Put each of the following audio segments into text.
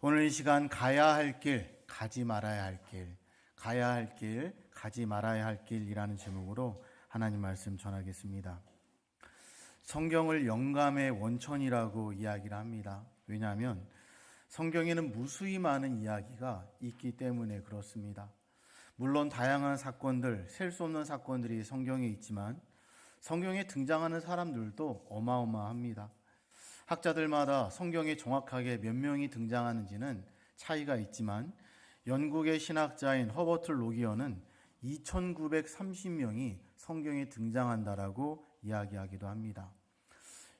오늘 이 시간 가야 할 길, 가지 말아야 할 길, 가야 할 길, 가지 말아야 할 길이라는 제목으로 하나님 말씀 전하겠습니다. 성경을 영감의 원천이라고 이야기를 합니다. 왜냐하면 성경에는 무수히 많은 이야기가 있기 때문에 그렇습니다. 물론 다양한 사건들, 셀 수 없는 사건들이 성경에 있지만 성경에 등장하는 사람들도 어마어마합니다. 학자들마다 성경에 정확하게 몇 명이 등장하는지는 차이가 있지만 영국의 신학자인 허버트 로기어는 2930명이 성경에 등장한다라고 이야기하기도 합니다.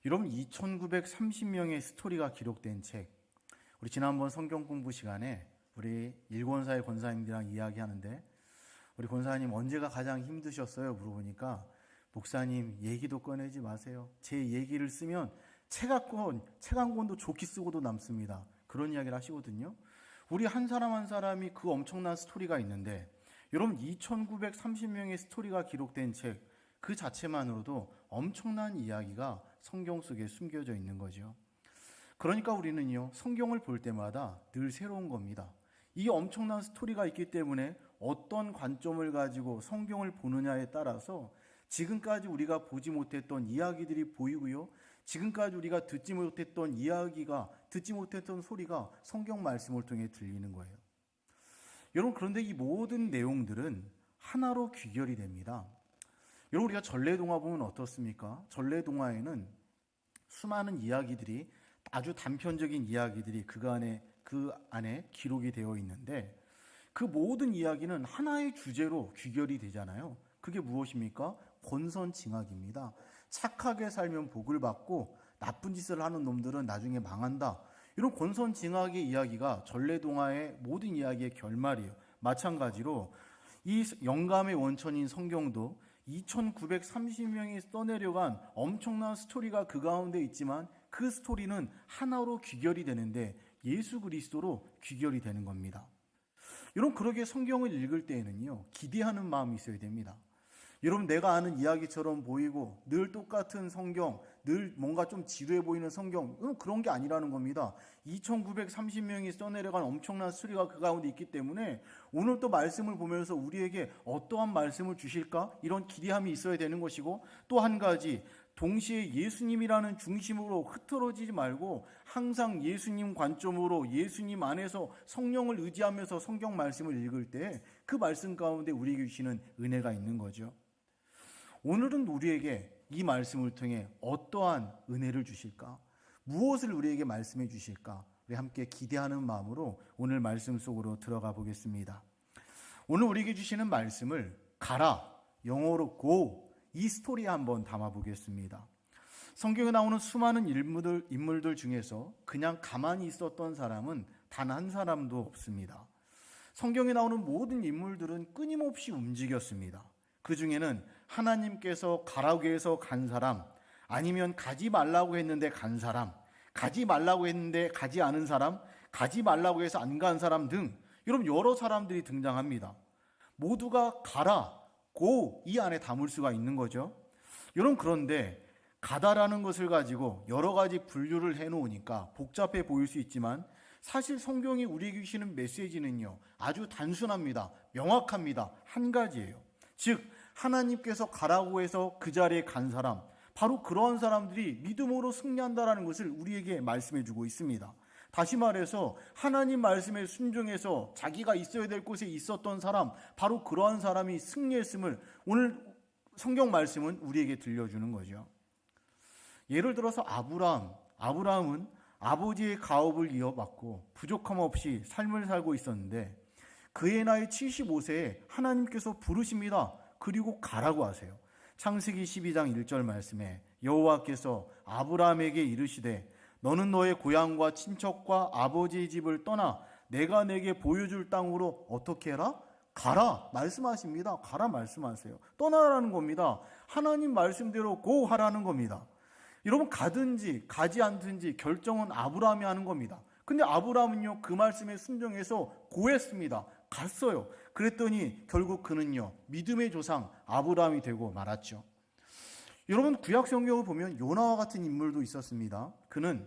여러분 2930명의 스토리가 기록된 책 우리 지난번 성경 공부 시간에 우리 일권사의 권사님들이랑 이야기하는데 우리 권사님 언제가 가장 힘드셨어요? 물어보니까 목사님 얘기도 꺼내지 마세요. 제 얘기를 쓰면 책한 권, 책한 권도 좋게 쓰고도 남습니다. 그런 이야기를 하시거든요. 우리 한 사람 한 사람이 그 엄청난 스토리가 있는데 여러분 2930명의 스토리가 기록된 책 그 자체만으로도 엄청난 이야기가 성경 속에 숨겨져 있는 거죠. 그러니까 우리는요, 성경을 볼 때마다 늘 새로운 겁니다. 이 엄청난 스토리가 있기 때문에 어떤 관점을 가지고 성경을 보느냐에 따라서 지금까지 우리가 보지 못했던 이야기들이 보이고요. 지금까지 우리가 듣지 못했던 이야기가, 듣지 못했던 소리가 성경 말씀을 통해 들리는 거예요. 여러분, 그런데 이 모든 내용들은 하나로 귀결이 됩니다. 여러분, 우리가 전래동화 보면 어떻습니까? 전래동화에는 수많은 이야기들이 아주 단편적인 이야기들이 그 안에 그 안에 기록이 되어 있는데 그 모든 이야기는 하나의 주제로 귀결이 되잖아요. 그게 무엇입니까? 권선징악입니다. 착하게 살면 복을 받고 나쁜 짓을 하는 놈들은 나중에 망한다. 이런 권선징악의 이야기가 전래동화의 모든 이야기의 결말이에요. 마찬가지로 이 영감의 원천인 성경도 2930명이 써내려간 엄청난 스토리가 그 가운데 있지만 그 스토리는 하나로 귀결이 되는데 예수 그리스도로 귀결이 되는 겁니다. 여러분 그러게 성경을 읽을 때에는요 기대하는 마음이 있어야 됩니다. 여러분 내가 아는 이야기처럼 보이고 늘 똑같은 성경, 늘 뭔가 좀 지루해 보이는 성경, 그런 게 아니라는 겁니다. 2,930명이 써내려간 엄청난 수리가 그 가운데 있기 때문에 오늘 또 말씀을 보면서 우리에게 어떠한 말씀을 주실까? 이런 기대함이 있어야 되는 것이고 또 한 가지 동시에 예수님이라는 중심으로 흐트러지지 말고 항상 예수님 관점으로 예수님 안에서 성령을 의지하면서 성경 말씀을 읽을 때 그 말씀 가운데 우리에게 주시는 은혜가 있는 거죠. 오늘은 우리에게 이 말씀을 통해 어떠한 은혜를 주실까? 무엇을 우리에게 말씀해 주실까? 우리 함께 기대하는 마음으로 오늘 말씀 속으로 들어가 보겠습니다. 오늘 우리에게 주시는 말씀을 가라, 영어로 go, 이 스토리에 한번 담아 보겠습니다. 성경에 나오는 수많은 인물들, 인물들 중에서 그냥 가만히 있었던 사람은 단 한 사람도 없습니다. 성경에 나오는 모든 인물들은 끊임없이 움직였습니다. 그 중에는 하나님께서 가라고 해서 간 사람, 아니면 가지 말라고 했는데 간 사람, 가지 말라고 했는데 가지 않은 사람, 가지 말라고 해서 안 간 사람 등 여러분 여러 사람들이 등장합니다. 모두가 가라, 고 이 안에 담을 수가 있는 거죠. 여러분 그런데 가다라는 것을 가지고 여러 가지 분류를 해 놓으니까 복잡해 보일 수 있지만 사실 성경이 우리에게 주시는 메시지는요. 아주 단순합니다. 명확합니다. 한 가지예요. 즉 하나님께서 가라고 해서 그 자리에 간 사람 바로 그러한 사람들이 믿음으로 승리한다라는 것을 우리에게 말씀해 주고 있습니다. 다시 말해서 하나님 말씀에 순종해서 자기가 있어야 될 곳에 있었던 사람 바로 그러한 사람이 승리했음을 오늘 성경 말씀은 우리에게 들려주는 거죠. 예를 들어서 아브라함, 아브라함은 아버지의 가업을 이어받고 부족함 없이 삶을 살고 있었는데 그의 나이 75세에 하나님께서 부르십니다. 그리고 가라고 하세요. 창세기 12장 1절 말씀에 여호와께서 아브라함에게 이르시되 너는 너의 고향과 친척과 아버지의 집을 떠나 내가 내게 보여줄 땅으로 어떻게 해라? 가라 말씀하십니다. 가라 말씀하세요. 떠나라는 겁니다. 하나님 말씀대로 고 하라는 겁니다. 여러분 가든지 가지 않든지 결정은 아브라함이 하는 겁니다. 근데 아브라함은요 그 말씀에 순종해서 고했습니다. 갔어요. 그랬더니 결국 그는요 믿음의 조상 아브라함이 되고 말았죠. 여러분 구약 성경을 보면 요나와 같은 인물도 있었습니다. 그는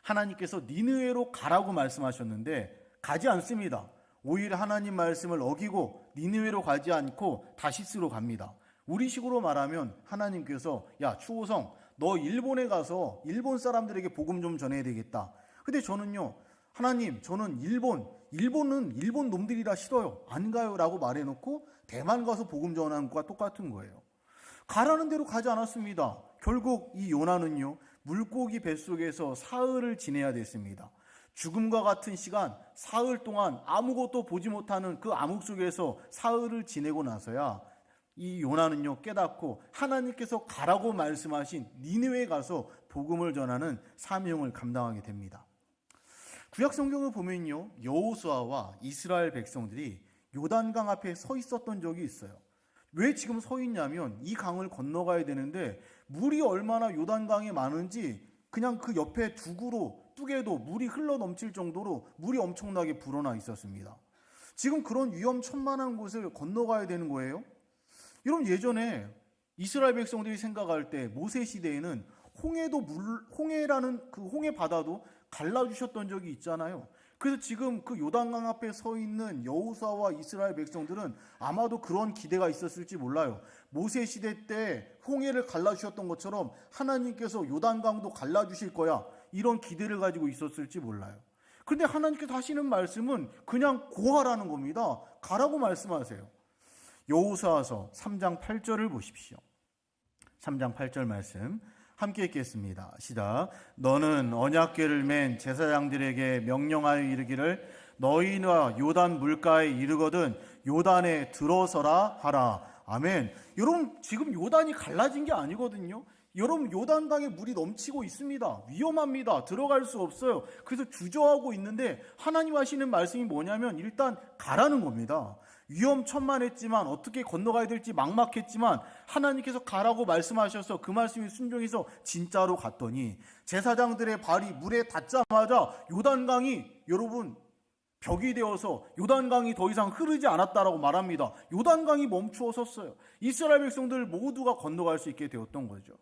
하나님께서 니느웨로 가라고 말씀하셨는데 가지 않습니다. 오히려 하나님 말씀을 어기고 니느웨로 가지 않고 다시스로 갑니다. 우리식으로 말하면 하나님께서 야 추호성 너 일본에 가서 일본 사람들에게 복음 좀 전해야 되겠다. 근데 저는요 하나님 저는 일본 일본은 일본 놈들이라 싫어요 안 가요라고 말해놓고 대만 가서 복음 전하는 것과 똑같은 거예요. 가라는 대로 가지 않았습니다. 결국 이 요나는요 물고기 뱃속에서 사흘을 지내야 됐습니다. 죽음과 같은 시간 사흘 동안 아무것도 보지 못하는 그 암흑 속에서 사흘을 지내고 나서야 이 요나는요 깨닫고 하나님께서 가라고 말씀하신 니느웨에 가서 복음을 전하는 사명을 감당하게 됩니다. 구약 성경을 보면요 여호수아와 이스라엘 백성들이 요단강 앞에 서 있었던 적이 있어요. 왜 지금 서 있냐면 이 강을 건너가야 되는데 물이 얼마나 요단강에 많은지 그냥 그 옆에 두구로 뚝에도 물이 흘러 넘칠 정도로 물이 엄청나게 불어나 있었습니다. 지금 그런 위험천만한 곳을 건너가야 되는 거예요. 여러분 예전에 이스라엘 백성들이 생각할 때 모세 시대에는 홍해도 물 홍해라는 그 홍해 바다도 갈라주셨던 적이 있잖아요. 그래서 지금 그 요단강 앞에 서 있는 여호사와 이스라엘 백성들은 아마도 그런 기대가 있었을지 몰라요. 모세 시대 때 홍해를 갈라주셨던 것처럼 하나님께서 요단강도 갈라주실 거야. 이런 기대를 가지고 있었을지 몰라요. 그런데 하나님께서 하시는 말씀은 그냥 고하라는 겁니다. 가라고 말씀하세요. 여호사서 3장 8절을 보십시오. 3장 8절 말씀 함께 읽겠습니다. 시작. 너는 언약궤를 맨 제사장들에게 명령하여 이르기를 너희와 요단 물가에 이르거든 요단에 들어서라 하라. 아멘. 여러분 지금 요단이 갈라진 게 아니거든요. 여러분 요단 강에 물이 넘치고 있습니다. 위험합니다. 들어갈 수 없어요. 그래서 주저하고 있는데 하나님 하시는 말씀이 뭐냐면 일단 가라는 겁니다. 위험천만했지만 어떻게 건너가야 될지 막막했지만 하나님께서 가라고 말씀하셔서 그 말씀이 순종해서 진짜로 갔더니 제사장들의 발이 물에 닿자마자 요단강이 여러분 벽이 되어서 요단강이 더 이상 흐르지 않았다라고 말합니다. 요단강이 멈추어 섰어요. 이스라엘 백성들 모두가 건너갈 수 있게 되었던 거죠.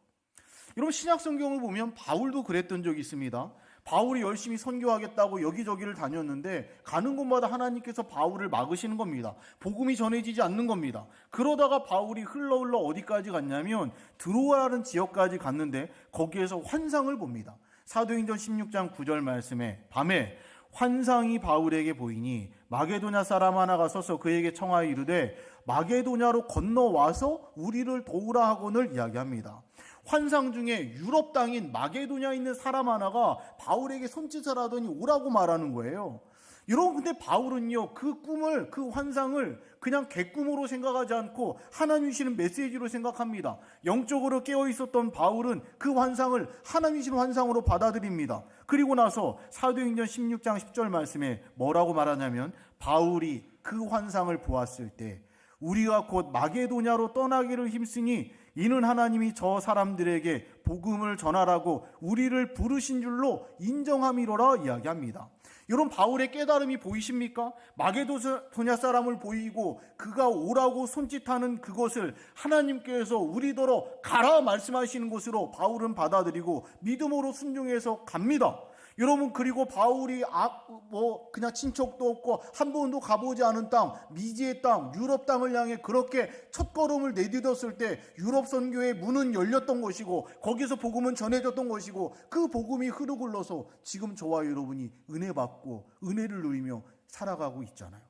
여러분 신약 성경을 보면 바울도 그랬던 적이 있습니다. 바울이 열심히 선교하겠다고 여기저기를 다녔는데 가는 곳마다 하나님께서 바울을 막으시는 겁니다. 복음이 전해지지 않는 겁니다. 그러다가 바울이 흘러 흘러 어디까지 갔냐면 드로아라는 지역까지 갔는데 거기에서 환상을 봅니다. 사도행전 16장 9절 말씀에 밤에 환상이 바울에게 보이니 마게도냐 사람 하나가 서서 그에게 청하여 이르되 마게도냐로 건너와서 우리를 도우라 하고는 이야기합니다. 환상 중에 유럽 땅인 마게도냐에 있는 사람 하나가 바울에게 손짓을 하더니 오라고 말하는 거예요. 여러분 근데 바울은요 그 꿈을 그 환상을 그냥 개꿈으로 생각하지 않고 하나님 주시는 메시지로 생각합니다. 영적으로 깨어 있었던 바울은 그 환상을 하나님 주시는 환상으로 받아들입니다. 그리고 나서 사도행전 16장 10절 말씀에 뭐라고 말하냐면 바울이 그 환상을 보았을 때 우리가 곧 마게도냐로 떠나기를 힘쓰니 이는 하나님이 저 사람들에게 복음을 전하라고 우리를 부르신 줄로 인정함이로라 이야기합니다. 여러분 바울의 깨달음이 보이십니까? 마게도냐 사람을 보이고 그가 오라고 손짓하는 그것을 하나님께서 우리더러 가라 말씀하시는 것으로 바울은 받아들이고 믿음으로 순종해서 갑니다. 여러분 그리고 바울이 아, 뭐 그냥 친척도 없고 한 번도 가보지 않은 땅 미지의 땅 유럽 땅을 향해 그렇게 첫 걸음을 내딛었을 때 유럽 선교의 문은 열렸던 것이고 거기서 복음은 전해졌던 것이고 그 복음이 흐르고 흘러서 지금 저와 여러분이 은혜 받고 은혜를 누리며 살아가고 있잖아요.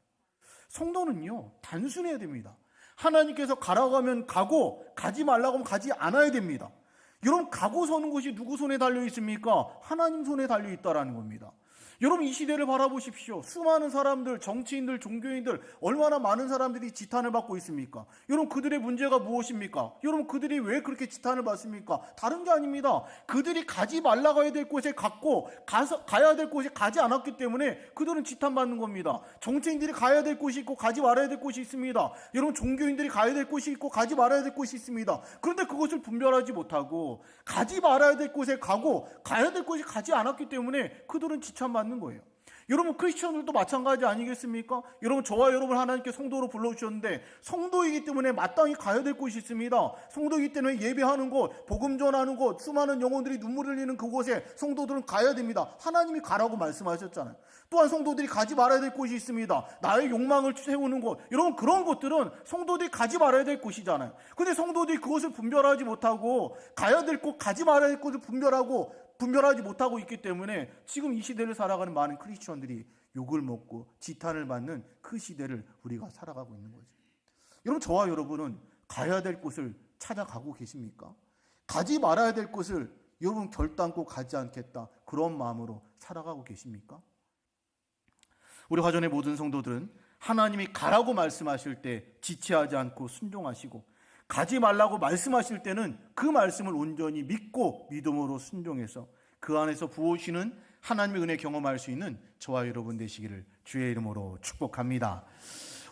성도는요 단순해야 됩니다. 하나님께서 가라고 하면 가고 가지 말라고 하면 가지 않아야 됩니다. 여러분 가고 서는 것이 누구 손에 달려 있습니까? 하나님 손에 달려 있다라는 겁니다. 여러분 이 시대를 바라보십시오. 수많은 사람들, 정치인들, 종교인들 얼마나 많은 사람들이 지탄을 받고 있습니까? 여러분 그들의 문제가 무엇입니까? 여러분 그들이 왜 그렇게 지탄을 받습니까? 다른 게 아닙니다. 그들이 가지 말라고 해야 될 곳에 갔고 가서 가야 될 곳에 가지 않았기 때문에 그들은 지탄받는 겁니다. 정치인들이 가야 될 곳이 있고 가지 말아야 될 곳이 있습니다. 여러분 종교인들이 가야 될 곳이 있고 가지 말아야 될 곳이 있습니다. 그런데 그것을 분별하지 못하고 가지 말아야 될 곳에 가고 가야 될 곳에 가지 않았기 때문에 그들은 지탄받는 거예요. 여러분 크리스천들도 마찬가지 아니겠습니까? 여러분 저와 여러분 하나님께 성도로 불러주셨는데 성도이기 때문에 마땅히 가야 될 곳이 있습니다. 성도이기 때문에 예배하는 곳, 복음 전하는 곳, 수많은 영혼들이 눈물 흘리는 그곳에 성도들은 가야 됩니다. 하나님이 가라고 말씀하셨잖아요. 또한 성도들이 가지 말아야 될 곳이 있습니다. 나의 욕망을 세우는 곳. 여러분 그런 곳들은 성도들이 가지 말아야 될 곳이잖아요. 근데 성도들이 그것을 분별하지 못하고 가야 될 곳, 가지 말아야 될 곳을 분별하고 분별하지 못하고 있기 때문에 지금 이 시대를 살아가는 많은 크리스천들이 욕을 먹고 지탄을 받는 그 시대를 우리가 살아가고 있는 거죠. 여러분 저와 여러분은 가야 될 곳을 찾아가고 계십니까? 가지 말아야 될 곳을 여러분 결단코 가지 않겠다 그런 마음으로 살아가고 계십니까? 우리 화전의 모든 성도들은 하나님이 가라고 말씀하실 때 지체하지 않고 순종하시고 가지 말라고 말씀하실 때는 그 말씀을 온전히 믿고 믿음으로 순종해서 그 안에서 부어오시는 하나님의 은혜 경험할 수 있는 저와 여러분 되시기를 주의 이름으로 축복합니다.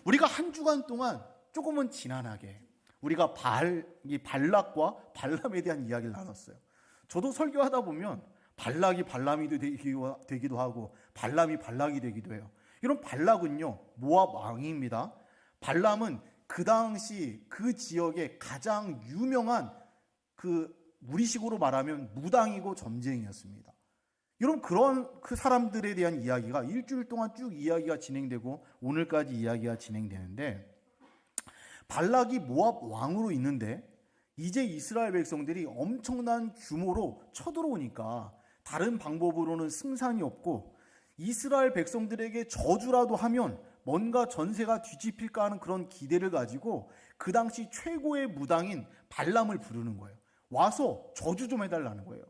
우리가 한 주간 동안 조금은 지난하게 우리가 발, 이 발락과 발람에 대한 이야기를 나눴어요. 저도 설교하다 보면 발락이 발람이 되기도, 하고 발람이 발락이 되기도 해요. 이런 발락은요 모압 왕입니다. 발람은 그 당시 그 지역의 가장 유명한 그 우리식으로 말하면 무당이고 점쟁이였습니다. 여러분 그런 그 사람들에 대한 이야기가 일주일 동안 쭉 이야기가 진행되고 오늘까지 이야기가 진행되는데 발락이 모압 왕으로 있는데 이제 이스라엘 백성들이 엄청난 규모로 쳐들어오니까 다른 방법으로는 승산이 없고 이스라엘 백성들에게 저주라도 하면 뭔가 전세가 뒤집힐까 하는 그런 기대를 가지고 그 당시 최고의 무당인 발람을 부르는 거예요. 와서 저주 좀 해달라는 거예요.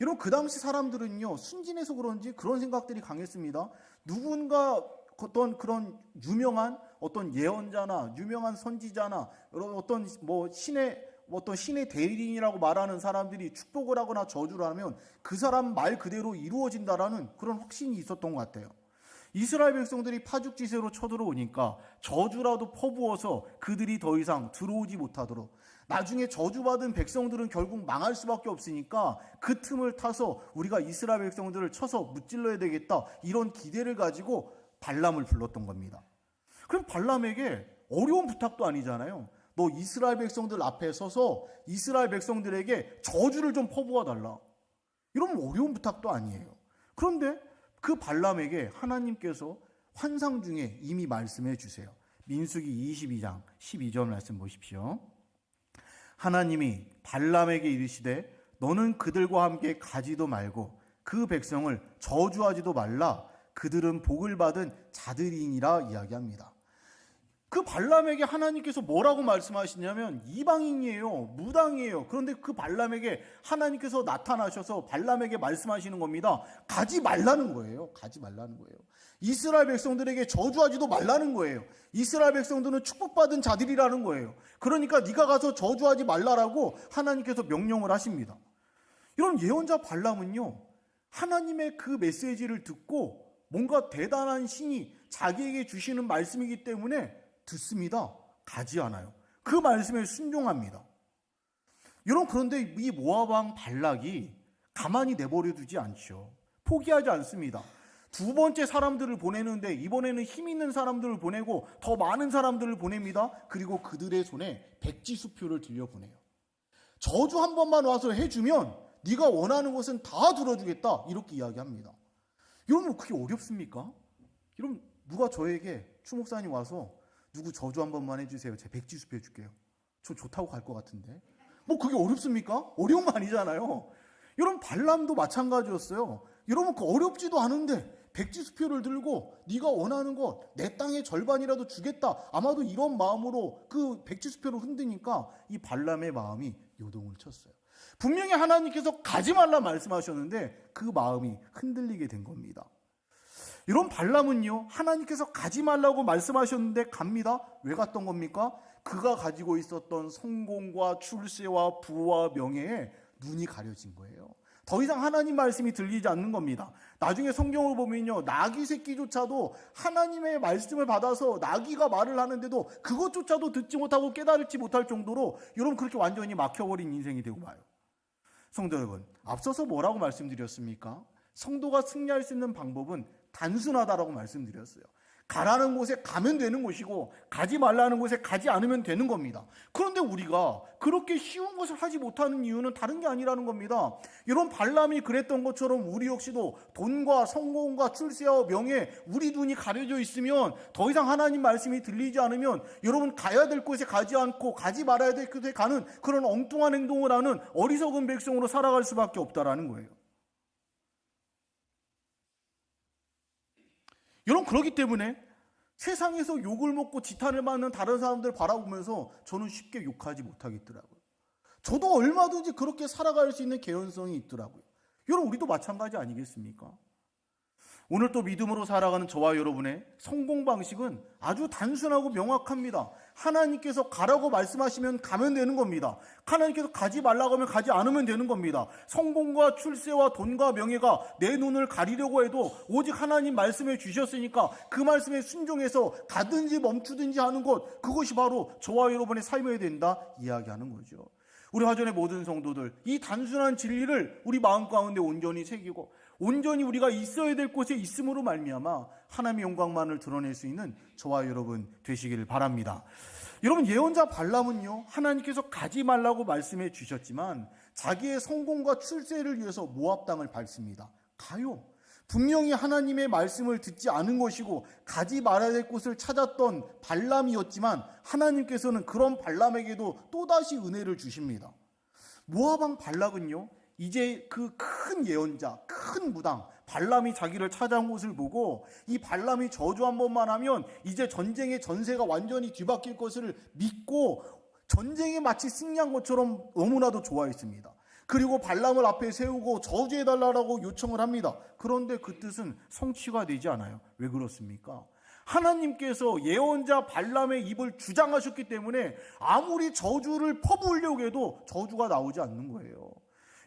여러분 그 당시 사람들은요 순진해서 그런지 그런 생각들이 강했습니다. 누군가 어떤 그런 유명한 어떤 예언자나 유명한 선지자나 어떤 뭐 신의 어떤 신의 대리인이라고 말하는 사람들이 축복을 하거나 저주를 하면 그 사람 말 그대로 이루어진다라는 그런 확신이 있었던 것 같아요. 이스라엘 백성들이 파죽지세로 쳐들어오니까 저주라도 퍼부어서 그들이 더 이상 들어오지 못하도록 나중에 저주받은 백성들은 결국 망할 수밖에 없으니까 그 틈을 타서 우리가 이스라엘 백성들을 쳐서 무찔러야 되겠다 이런 기대를 가지고 발람을 불렀던 겁니다. 그럼 발람에게 어려운 부탁도 아니잖아요. 너 이스라엘 백성들 앞에 서서 이스라엘 백성들에게 저주를 좀 퍼부어 달라. 이런 어려운 부탁도 아니에요. 그런데 그 발람에게 하나님께서 환상 중에 이미 말씀해 주세요. 민수기 22장 12절 말씀 보십시오. 하나님이 발람에게 이르시되 너는 그들과 함께 가지도 말고 그 백성을 저주하지도 말라 그들은 복을 받은 자들이니라 이야기합니다. 그 발람에게 하나님께서 뭐라고 말씀하시냐면 이방인이에요. 무당이에요. 그런데 그 발람에게 하나님께서 나타나셔서 발람에게 말씀하시는 겁니다. 가지 말라는 거예요. 가지 말라는 거예요. 이스라엘 백성들에게 저주하지도 말라는 거예요. 이스라엘 백성들은 축복받은 자들이라는 거예요. 그러니까 네가 가서 저주하지 말라라고 하나님께서 명령을 하십니다. 이런 예언자 발람은요. 하나님의 그 메시지를 듣고 뭔가 대단한 신이 자기에게 주시는 말씀이기 때문에 듣습니다. 가지 않아요. 그 말씀에 순종합니다. 여러분 그런데 이 모압 왕 발락이 가만히 내버려 두지 않죠. 포기하지 않습니다. 두 번째 사람들을 보내는데 이번에는 힘 있는 사람들을 보내고 더 많은 사람들을 보냅니다. 그리고 그들의 손에 백지 수표를 들려 보내요. 저주 한 번만 와서 해주면 네가 원하는 것은 다 들어주겠다 이렇게 이야기합니다. 여러분 그게 어렵습니까? 여러분 누가 저에게 추목사님 와서 누구 저주 한 번만 해주세요. 제 백지수표 해줄게요. 저 좋다고 갈 것 같은데. 뭐 그게 어렵습니까? 어려운 거 아니잖아요. 여러분 발람도 마찬가지였어요. 여러분 그 어렵지도 않은데 백지수표를 들고 네가 원하는 것 내 땅의 절반이라도 주겠다. 아마도 이런 마음으로 그 백지수표를 흔드니까 이 발람의 마음이 요동을 쳤어요. 분명히 하나님께서 가지 말라 말씀하셨는데 그 마음이 흔들리게 된 겁니다. 이런 발람은요, 하나님께서 가지 말라고 말씀하셨는데 갑니다. 왜 갔던 겁니까? 그가 가지고 있었던 성공과 출세와 부와 명예에 눈이 가려진 거예요. 더 이상 하나님 말씀이 들리지 않는 겁니다. 나중에 성경을 보면요, 나귀 새끼조차도 하나님의 말씀을 받아서 나귀가 말을 하는데도 그것조차도 듣지 못하고 깨달지 못할 정도로 여러분 그렇게 완전히 막혀버린 인생이 되고 마요. 성도 여러분, 앞서서 뭐라고 말씀드렸습니까? 성도가 승리할 수 있는 방법은 단순하다라고 말씀드렸어요. 가라는 곳에 가면 되는 것이고 가지 말라는 곳에 가지 않으면 되는 겁니다. 그런데 우리가 그렇게 쉬운 것을 하지 못하는 이유는 다른 게 아니라는 겁니다. 이런 발람이 그랬던 것처럼 우리 역시도 돈과 성공과 출세와 명예 우리 눈이 가려져 있으면 더 이상 하나님 말씀이 들리지 않으면 여러분 가야 될 곳에 가지 않고 가지 말아야 될 곳에 가는 그런 엉뚱한 행동을 하는 어리석은 백성으로 살아갈 수밖에 없다라는 거예요. 여러분 그렇기 때문에 세상에서 욕을 먹고 지탄을 받는 다른 사람들 바라보면서 저는 쉽게 욕하지 못하겠더라고요. 저도 얼마든지 그렇게 살아갈 수 있는 개연성이 있더라고요. 여러분 우리도 마찬가지 아니겠습니까? 오늘 또 믿음으로 살아가는 저와 여러분의 성공 방식은 아주 단순하고 명확합니다. 하나님께서 가라고 말씀하시면 가면 되는 겁니다. 하나님께서 가지 말라고 하면 가지 않으면 되는 겁니다. 성공과 출세와 돈과 명예가 내 눈을 가리려고 해도 오직 하나님 말씀해 주셨으니까 그 말씀에 순종해서 가든지 멈추든지 하는 것 그것이 바로 저와 여러분의 삶이 된다 이야기하는 거죠. 우리 화전의 모든 성도들 이 단순한 진리를 우리 마음 가운데 온전히 새기고 온전히 우리가 있어야 될 곳에 있음으로 말미암아 하나님의 영광만을 드러낼 수 있는 저와 여러분 되시기를 바랍니다. 여러분 예언자 발람은요 하나님께서 가지 말라고 말씀해 주셨지만 자기의 성공과 출세를 위해서 모압 땅을 밟습니다. 가요. 분명히 하나님의 말씀을 듣지 않은 것이고 가지 말아야 될 곳을 찾았던 발람이었지만 하나님께서는 그런 발람에게도 또다시 은혜를 주십니다. 모압왕 발락은요 이제 그 큰 예언자, 큰 무당 발람이 자기를 찾아온 것을 보고 이 발람이 저주 한 번만 하면 이제 전쟁의 전세가 완전히 뒤바뀔 것을 믿고 전쟁에 마치 승리한 것처럼 너무나도 좋아했습니다. 그리고 발람을 앞에 세우고 저주해달라고 요청을 합니다. 그런데 그 뜻은 성취가 되지 않아요. 왜 그렇습니까? 하나님께서 예언자 발람의 입을 주장하셨기 때문에 아무리 저주를 퍼부으려고 해도 저주가 나오지 않는 거예요.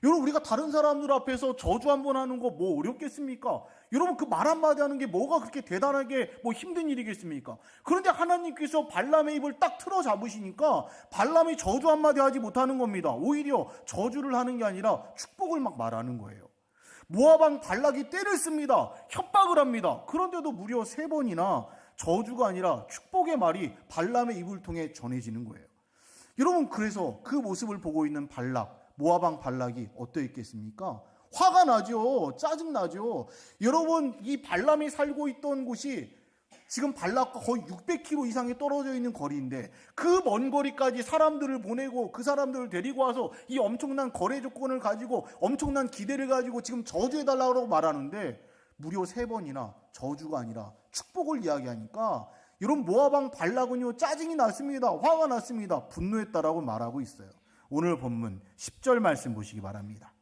여러분 우리가 다른 사람들 앞에서 저주 한번 하는 거 뭐 어렵겠습니까? 여러분 그 말 한마디 하는 게 뭐가 그렇게 대단하게 뭐 힘든 일이겠습니까? 그런데 하나님께서 발람의 입을 딱 틀어 잡으시니까 발람이 저주 한마디 하지 못하는 겁니다. 오히려 저주를 하는 게 아니라 축복을 막 말하는 거예요. 모아방 발락이 때를 씁니다. 협박을 합니다. 그런데도 무려 세 번이나 저주가 아니라 축복의 말이 발람의 입을 통해 전해지는 거예요. 여러분 그래서 그 모습을 보고 있는 발락 모아방 발락이 어떠했겠습니까? 화가 나죠. 짜증 나죠. 여러분 이 발람이 살고 있던 곳이 지금 발락과 거의 600km 이상이 떨어져 있는 거리인데 그 먼 거리까지 사람들을 보내고 그 사람들을 데리고 와서 이 엄청난 거래 조건을 가지고 엄청난 기대를 가지고 지금 저주해달라고 말하는데 무려 세 번이나 저주가 아니라 축복을 이야기하니까 여러분 모아방 발락은요 짜증이 났습니다. 화가 났습니다. 분노했다라고 말하고 있어요. 오늘 본문 10절 말씀 보시기 바랍니다.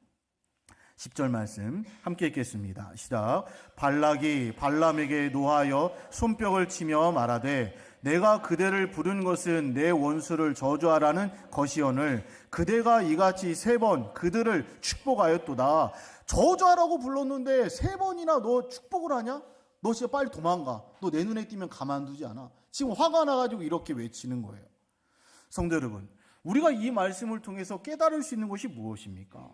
10절 말씀 함께 읽겠습니다. 시작. 발락이 발람에게 노하여 손뼉을 치며 말하되 내가 그대를 부른 것은 내 원수를 저주하라는 것이오늘 그대가 이같이 세 번 그들을 축복하였도다. 저주하라고 불렀는데 세 번이나 너 축복을 하냐? 너 진짜 빨리 도망가. 너 내 눈에 띄면 가만두지 않아. 지금 화가 나가지고 이렇게 외치는 거예요. 성도 여러분, 우리가 이 말씀을 통해서 깨달을 수 있는 것이 무엇입니까?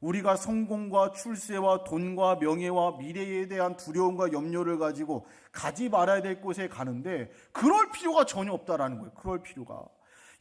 우리가 성공과 출세와 돈과 명예와 미래에 대한 두려움과 염려를 가지고 가지 말아야 될 곳에 가는데 그럴 필요가 전혀 없다라는 거예요. 그럴 필요가.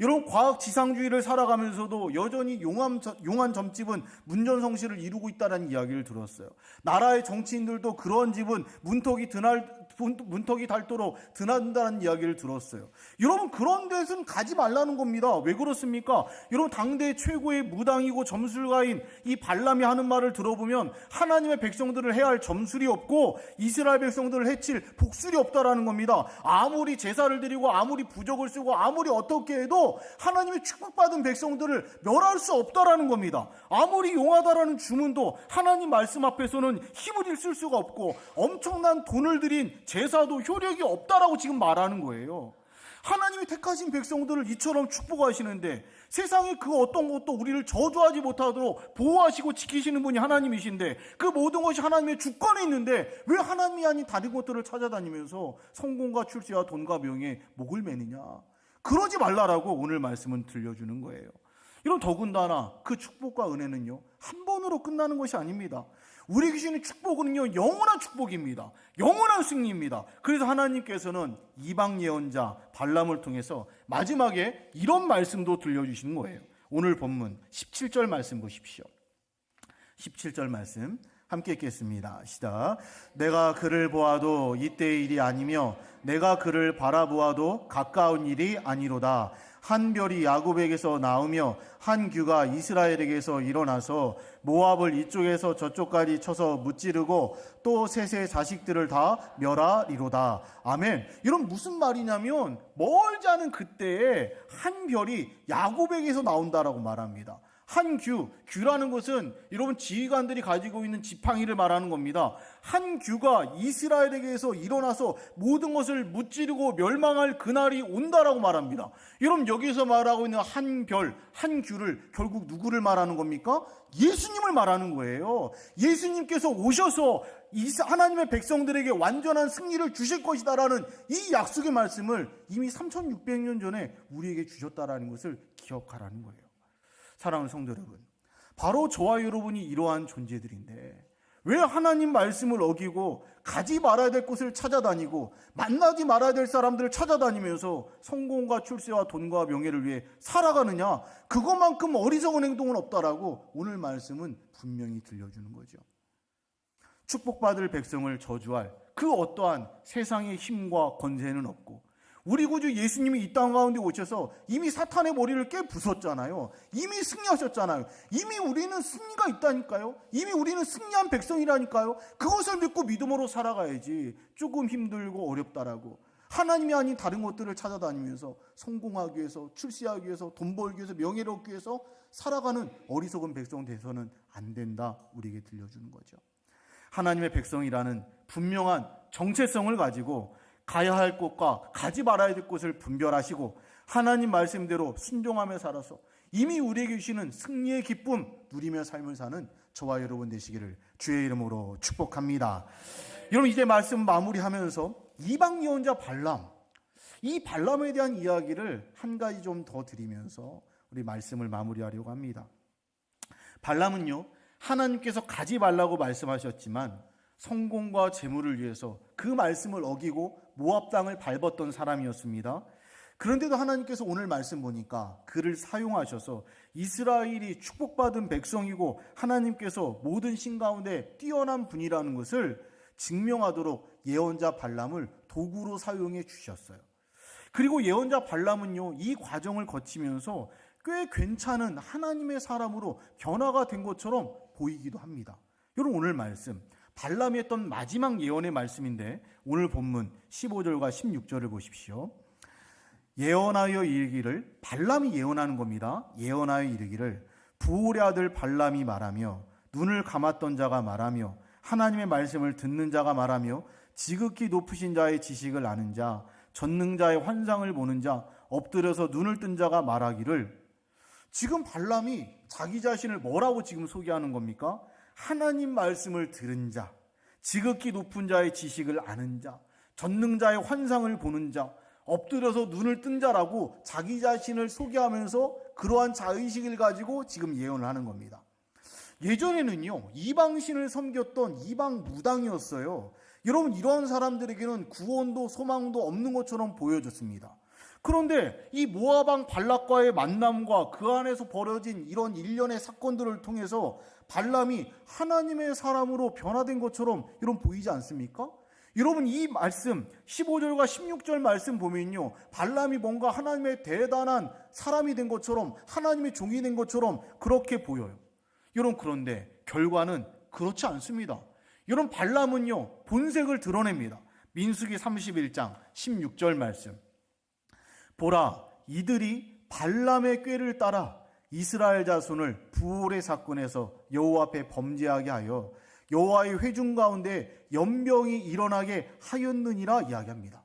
여러분 과학 지상주의를 살아가면서도 여전히 용암, 용한 점집은 문전성시를 이루고 있다는 이야기를 들었어요. 나라의 정치인들도 그런 집은 문턱이 드날 문턱이 닳도록 드난다는 이야기를 들었어요. 여러분 그런 데서는 가지 말라는 겁니다. 왜 그렇습니까? 여러분 당대 최고의 무당이고 점술가인 이 발람이 하는 말을 들어보면 하나님의 백성들을 해야 할 점술이 없고 이스라엘 백성들을 해칠 복술이 없다라는 겁니다. 아무리 제사를 드리고 아무리 부적을 쓰고 아무리 어떻게 해도 하나님의 축복받은 백성들을 멸할 수 없다라는 겁니다. 아무리 용하다라는 주문도 하나님 말씀 앞에서는 힘을 잃을 수가 없고 엄청난 돈을 들인 제사도 효력이 없다라고 지금 말하는 거예요. 하나님이 택하신 백성들을 이처럼 축복하시는데 세상에 그 어떤 것도 우리를 저주하지 못하도록 보호하시고 지키시는 분이 하나님이신데 그 모든 것이 하나님의 주권에 있는데 왜 하나님이 아닌 다른 것들을 찾아다니면서 성공과 출세와 돈과 명예 목을 매느냐 그러지 말라라고 오늘 말씀은 들려주는 거예요. 이런 더군다나 그 축복과 은혜는요 한 번으로 끝나는 것이 아닙니다. 우리 귀신의 축복은요, 영원한 축복입니다. 영원한 승리입니다. 그래서 하나님께서는 이방 예언자 발람을 통해서 마지막에 이런 말씀도 들려주시는 거예요. 오늘 본문 17절 말씀 보십시오. 17절 말씀 함께 읽겠습니다. 시작. 내가 그를 보아도 이때의 일이 아니며 내가 그를 바라보아도 가까운 일이 아니로다. 한 별이 야곱에게서 나오며 한 규가 이스라엘에게서 일어나서 모압을 이쪽에서 저쪽까지 쳐서 무찌르고 또 셋의 자식들을 다 멸하리로다. 아멘. 이런 무슨 말이냐면 멀지 않은 그때에 한 별이 야곱에게서 나온다라고 말합니다. 한 규, 규라는 것은 여러분 지휘관들이 가지고 있는 지팡이를 말하는 겁니다. 한 규가 이스라엘에게서 일어나서 모든 것을 무찌르고 멸망할 그날이 온다라고 말합니다. 여러분 여기서 말하고 있는 한 별, 한 규를 결국 누구를 말하는 겁니까? 예수님을 말하는 거예요. 예수님께서 오셔서 하나님의 백성들에게 완전한 승리를 주실 것이다라는 이 약속의 말씀을 이미 3600년 전에 우리에게 주셨다라는 것을 기억하라는 거예요. 사랑하는 성도 여러분, 바로 저와 여러분이 이러한 존재들인데 왜 하나님 말씀을 어기고 가지 말아야 될 곳을 찾아다니고 만나지 말아야 될 사람들을 찾아다니면서 성공과 출세와 돈과 명예를 위해 살아가느냐? 그것만큼 어리석은 행동은 없다라고 오늘 말씀은 분명히 들려주는 거죠. 축복받을 백성을 저주할 그 어떠한 세상의 힘과 권세는 없고 우리 구주 예수님이 이 땅 가운데 오셔서 이미 사탄의 머리를 깨 부쉈잖아요. 이미 승리하셨잖아요. 이미 우리는 승리가 있다니까요. 이미 우리는 승리한 백성이라니까요. 그것을 믿고 믿음으로 살아가야지. 조금 힘들고 어렵다라고. 하나님이 아닌 다른 것들을 찾아다니면서 성공하기 위해서, 출세하기 위해서, 돈 벌기 위해서, 명예를 얻기 위해서 살아가는 어리석은 백성 돼서는 안 된다. 우리에게 들려주는 거죠. 하나님의 백성이라는 분명한 정체성을 가지고 가야 할 곳과 가지 말아야 될 곳을 분별하시고 하나님 말씀대로 순종하며 살아서 이미 우리에게 주시는 승리의 기쁨 누리며 삶을 사는 저와 여러분 되시기를 주의 이름으로 축복합니다. 여러분 이제 말씀 마무리하면서 이방 예언자 발람 이 발람에 대한 이야기를 한 가지 좀 더 드리면서 우리 말씀을 마무리하려고 합니다. 발람은요 하나님께서 가지 말라고 말씀하셨지만 성공과 재물을 위해서 그 말씀을 어기고 모압 땅을 밟았던 사람이었습니다. 그런데도 하나님께서 오늘 말씀 보니까 그를 사용하셔서 이스라엘이 축복받은 백성이고 하나님께서 모든 신 가운데 뛰어난 분이라는 것을 증명하도록 예언자 발람을 도구로 사용해 주셨어요. 그리고 예언자 발람은요, 이 과정을 거치면서 꽤 괜찮은 하나님의 사람으로 변화가 된 것처럼 보이기도 합니다. 여러분 오늘 말씀 발람이 했던 마지막 예언의 말씀인데 오늘 본문 15절과 16절을 보십시오. 예언하여 이르기를 발람이 예언하는 겁니다. 예언하여 이르기를 부올의 아들 발람이 말하며 눈을 감았던 자가 말하며 하나님의 말씀을 듣는 자가 말하며 지극히 높으신 자의 지식을 아는 자 전능자의 환상을 보는 자 엎드려서 눈을 뜬 자가 말하기를 지금 발람이 자기 자신을 뭐라고 지금 소개하는 겁니까? 하나님 말씀을 들은 자, 지극히 높은 자의 지식을 아는 자, 전능자의 환상을 보는 자, 엎드려서 눈을 뜬 자라고 자기 자신을 소개하면서 그러한 자의식을 가지고 지금 예언을 하는 겁니다. 예전에는요, 이방신을 섬겼던 이방 무당이었어요. 여러분, 이러한 사람들에게는 구원도 소망도 없는 것처럼 보여졌습니다. 그런데 이 모아방 발락과의 만남과 그 안에서 벌어진 이런 일련의 사건들을 통해서 발람이 하나님의 사람으로 변화된 것처럼 여러분 보이지 않습니까? 여러분 이 말씀 15절과 16절 말씀 보면요. 발람이 뭔가 하나님의 대단한 사람이 된 것처럼 하나님의 종이 된 것처럼 그렇게 보여요. 여러분 그런데 결과는 그렇지 않습니다. 여러분 발람은요. 본색을 드러냅니다. 민수기 31장 16절 말씀. 보라 이들이 발람의 꾀를 따라 이스라엘 자손을 부올의 사건에서 여호와 앞에 범죄하게 하여 여호와의 회중 가운데 연병이 일어나게 하였느니라 이야기합니다.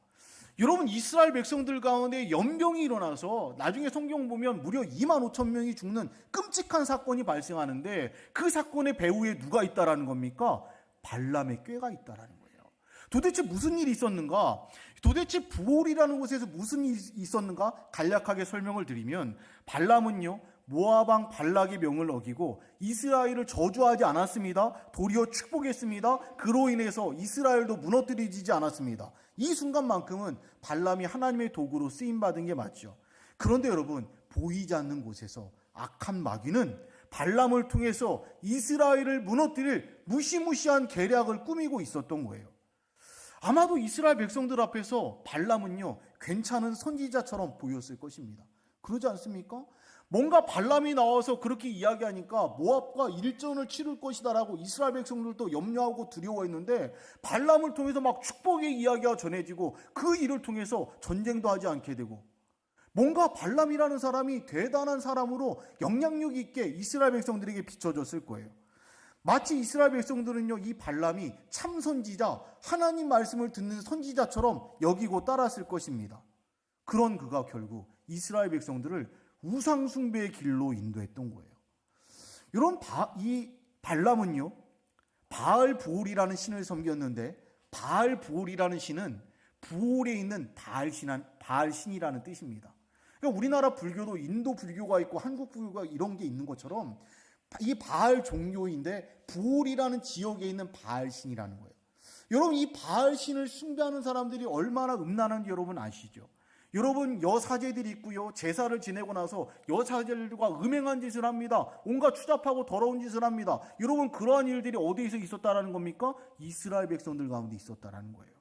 여러분 이스라엘 백성들 가운데 연병이 일어나서 나중에 성경 보면 무려 2만 5천 명이 죽는 끔찍한 사건이 발생하는데 그 사건의 배후에 누가 있다라는 겁니까? 발람의 꾀가 있다라는 거예요. 도대체 무슨 일이 있었는가? 도대체 부올이라는 곳에서 무슨 일이 있었는가? 간략하게 설명을 드리면 발람은요 모아방 발락의 명을 어기고 이스라엘을 저주하지 않았습니다. 도리어 축복했습니다. 그로 인해서 이스라엘도 무너뜨리지 않았습니다. 이 순간만큼은 발람이 하나님의 도구로 쓰임 받은 게 맞죠. 그런데 여러분 보이지 않는 곳에서 악한 마귀는 발람을 통해서 이스라엘을 무너뜨릴 무시무시한 계략을 꾸미고 있었던 거예요. 아마도 이스라엘 백성들 앞에서 발람은요, 괜찮은 선지자처럼 보였을 것입니다. 그러지 않습니까? 뭔가 발람이 나와서 그렇게 이야기하니까 모압과 일전을 치를 것이다라고 이스라엘 백성들도 염려하고 두려워했는데 발람을 통해서 막 축복의 이야기가 전해지고 그 일을 통해서 전쟁도 하지 않게 되고 뭔가 발람이라는 사람이 대단한 사람으로 영향력 있게 이스라엘 백성들에게 비춰졌을 거예요. 마치 이스라엘 백성들은요, 이 발람이 참 선지자, 하나님 말씀을 듣는 선지자처럼 여기고 따랐을 것입니다. 그런 그가 결국 이스라엘 백성들을 우상숭배의 길로 인도했던 거예요. 이런 바, 이 발람은요, 바알 부올이라는 신을 섬겼는데, 바알 부올이라는 신은 부올에 있는 바알 신한, 바알 신이라는 뜻입니다. 그러니까 우리나라 불교도 인도 불교가 있고 한국 불교가 이런 게 있는 것처럼 이 바알 종교인데 부올이라는 지역에 있는 바알 신이라는 거예요. 여러분 이 바알 신을 숭배하는 사람들이 얼마나 음란한지 여러분 아시죠? 여러분 여사제들이 있고요. 제사를 지내고 나서 여사제들과 음행한 짓을 합니다. 온갖 추잡하고 더러운 짓을 합니다. 여러분 그러한 일들이 어디에서 있었다라는 겁니까? 이스라엘 백성들 가운데 있었다라는 거예요.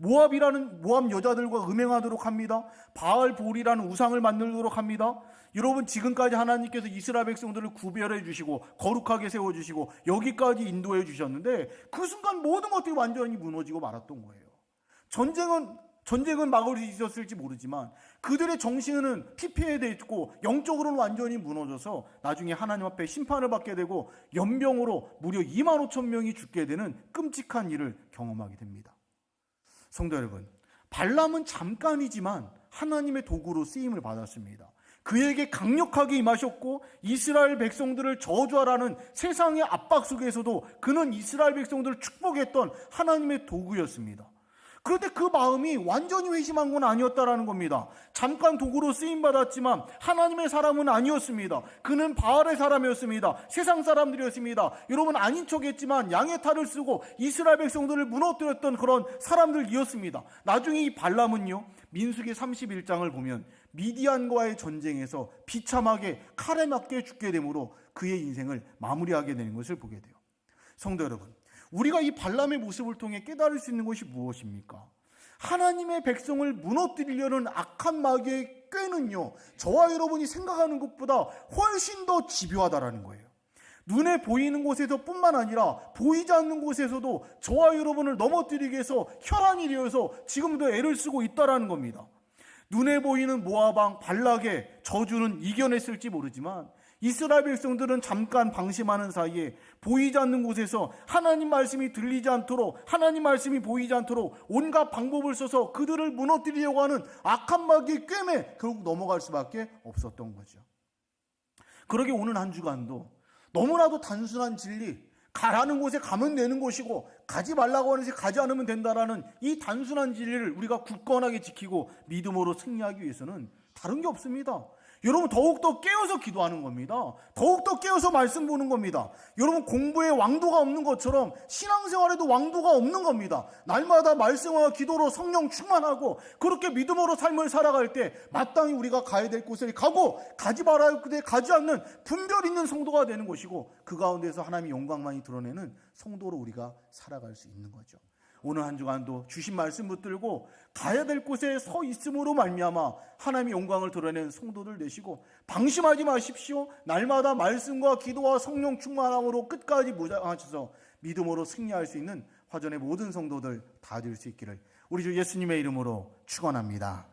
모압이라는 모압 여자들과 음행하도록 합니다. 바알 볼이라는 우상을 만들도록 합니다. 여러분 지금까지 하나님께서 이스라엘 백성들을 구별해 주시고 거룩하게 세워 주시고 여기까지 인도해 주셨는데 그 순간 모든 것들이 완전히 무너지고 말았던 거예요. 전쟁은 전쟁은 막을 수 있었을지 모르지만 그들의 정신은 피폐해됐고 영적으로는 완전히 무너져서 나중에 하나님 앞에 심판을 받게 되고 연병으로 무려 2만 5천 명이 죽게 되는 끔찍한 일을 경험하게 됩니다. 성도 여러분, 발람은 잠깐이지만 하나님의 도구로 쓰임을 받았습니다. 그에게 강력하게 임하셨고 이스라엘 백성들을 저주하라는 세상의 압박 속에서도 그는 이스라엘 백성들을 축복했던 하나님의 도구였습니다. 그런데 그 마음이 완전히 회심한 건 아니었다라는 겁니다. 잠깐 도구로 쓰임 받았지만 하나님의 사람은 아니었습니다. 그는 바알의 사람이었습니다. 세상 사람들이었습니다. 여러분 아닌 척했지만 양의 탈을 쓰고 이스라엘 백성들을 무너뜨렸던 그런 사람들이었습니다. 나중에 이 발람은요. 민수기 31장을 보면 미디안과의 전쟁에서 비참하게 칼에 맞게 죽게 되므로 그의 인생을 마무리하게 되는 것을 보게 돼요. 성도 여러분, 우리가 이 발람의 모습을 통해 깨달을 수 있는 것이 무엇입니까? 하나님의 백성을 무너뜨리려는 악한 마귀의 꾀는요, 저와 여러분이 생각하는 것보다 훨씬 더 집요하다라는 거예요. 눈에 보이는 곳에서 뿐만 아니라 보이지 않는 곳에서도 저와 여러분을 넘어뜨리기 위해서 혈안이 되어서 지금도 애를 쓰고 있다라는 겁니다. 눈에 보이는 모아방 발락의 저주는 이겨냈을지 모르지만 이스라엘 백성들은 잠깐 방심하는 사이에 보이지 않는 곳에서 하나님 말씀이 들리지 않도록 하나님 말씀이 보이지 않도록 온갖 방법을 써서 그들을 무너뜨리려고 하는 악한 마귀의 꿰매 결국 넘어갈 수밖에 없었던 거죠. 그러게 오늘 한 주간도 너무나도 단순한 진리 가라는 곳에 가면 되는 것이고 가지 말라고 하는 곳에 가지 않으면 된다라는 이 단순한 진리를 우리가 굳건하게 지키고 믿음으로 승리하기 위해서는 다른 게 없습니다. 여러분 더욱더 깨어서 기도하는 겁니다. 더욱더 깨어서 말씀 보는 겁니다. 여러분 공부에 왕도가 없는 것처럼 신앙생활에도 왕도가 없는 겁니다. 날마다 말씀과 기도로 성령 충만하고 그렇게 믿음으로 삶을 살아갈 때 마땅히 우리가 가야 될 곳에 가고 가지 말아야 할 곳에 가지 않는 분별 있는 성도가 되는 것이고 그 가운데서 하나님의 영광만이 드러내는 성도로 우리가 살아갈 수 있는 거죠. 오늘 한 주간도 주신 말씀 붙들고 가야 될 곳에 서 있음으로 말미암아 하나님의 영광을 드러낸 성도들 되시고 방심하지 마십시오. 날마다 말씀과 기도와 성령 충만함으로 끝까지 무장하셔서 믿음으로 승리할 수 있는 화전의 모든 성도들 다 될 수 있기를 우리 주 예수님의 이름으로 축원합니다.